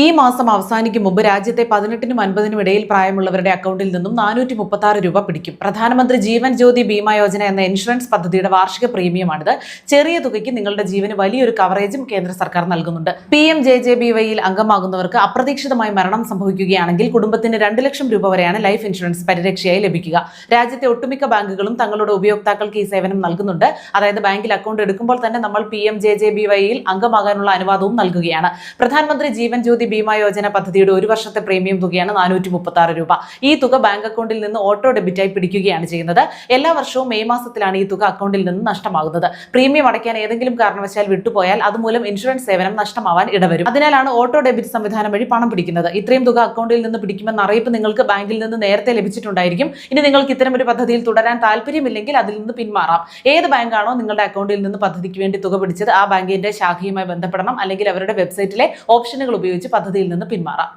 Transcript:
ഈ മാസം അവസാനിക്കും മുമ്പ് രാജ്യത്തെ പതിനെട്ടിനും അൻപതിനും ഇടയിൽ പ്രായമുള്ളവരുടെ അക്കൗണ്ടിൽ നിന്നും നാനൂറ്റി മുപ്പത്തി ആറ് രൂപ പിടിക്കും. പ്രധാനമന്ത്രി ജീവൻ ജ്യോതി ബീമാ യോജന എന്ന ഇൻഷുറൻസ് പദ്ധതിയുടെ വാർഷിക പ്രീമിയമാണിത്. ചെറിയ തുകയ്ക്ക് നിങ്ങളുടെ ജീവന് വലിയൊരു കവറേജും കേന്ദ്ര സർക്കാർ നൽകുന്നുണ്ട്. P M J J B വൈയിൽ അംഗമാകുന്നവർക്ക് അപ്രതീക്ഷിതമായി മരണം സംഭവിക്കുകയാണെങ്കിൽ കുടുംബത്തിന് രണ്ട് ലക്ഷം രൂപ വരെയാണ് ലൈഫ് ഇൻഷുറൻസ് പരിരക്ഷയായി ലഭിക്കുക. രാജ്യത്തെ ഒട്ടുമിക്ക ബാങ്കുകളും തങ്ങളുടെ ഉപയോക്താക്കൾക്ക് ഈ സേവനം നൽകുന്നുണ്ട്. അതായത് ബാങ്കിൽ അക്കൗണ്ട് എടുക്കുമ്പോൾ തന്നെ നമ്മൾ P M J J B വൈയിൽ അംഗമാകാനുള്ള അനുവാദവും നൽകുകയാണ്. പ്രധാനമന്ത്രി ജീവൻ ജ്യോതി ബീമ യോജന പദ്ധതിയുടെ ഒരു വർഷത്തെ പ്രീമിയം തുകയാണ് നാനൂറ്റി മുപ്പത്തി ആറ് രൂപ. ഈ തുക ബാങ്ക് അക്കൗണ്ടിൽ നിന്ന് ഓട്ടോ ഡെബിറ്റായി പിടിക്കുകയാണ് ചെയ്യുന്നത്. എല്ലാ വർഷവും മെയ് മാസത്തിലാണ് ഈ തുക അക്കൗണ്ടിൽ നിന്ന് നഷ്ടമാകുന്നത്. പ്രീമിയം അടയ്ക്കാൻ ഏതെങ്കിലും കാരണവശാൽ വിട്ടുപോയാൽ അതുമൂലം ഇൻഷുറൻസ് സേവനം നഷ്ടമാവാൻ ഇടവരും. അതിനാലാണ് ഓട്ടോ ഡെബിറ്റ് സംവിധാനം വഴി പണം പിടിക്കുന്നത്. ഇത്രയും തുക അക്കൗണ്ടിൽ നിന്ന് പിടിക്കുമെന്ന അറിയിപ്പ് നിങ്ങൾക്ക് ബാങ്കിൽ നിന്ന് നേരത്തെ ലഭിച്ചിട്ടുണ്ടായിരിക്കും. ഇനി നിങ്ങൾക്ക് ഇത്തരം ഒരു പദ്ധതിയിൽ തുടരാൻ താല്പര്യമില്ലെങ്കിൽ അതിൽ നിന്ന് പിന്മാറാം. ഏത് ബാങ്കാണോ നിങ്ങളുടെ അക്കൗണ്ടിൽ നിന്ന് പദ്ധതിക്ക് വേണ്ടി തുക പിടിച്ചത് ആ ബാങ്കിന്റെ ശാഖയുമായി ബന്ധപ്പെടണം. അല്ലെങ്കിൽ അവരുടെ വെബ്സൈറ്റിലെ ഓപ്ഷനുകൾ ഉപയോഗിച്ച് പദ്ധതിയിൽ നിന്ന് പിന്മാറാം.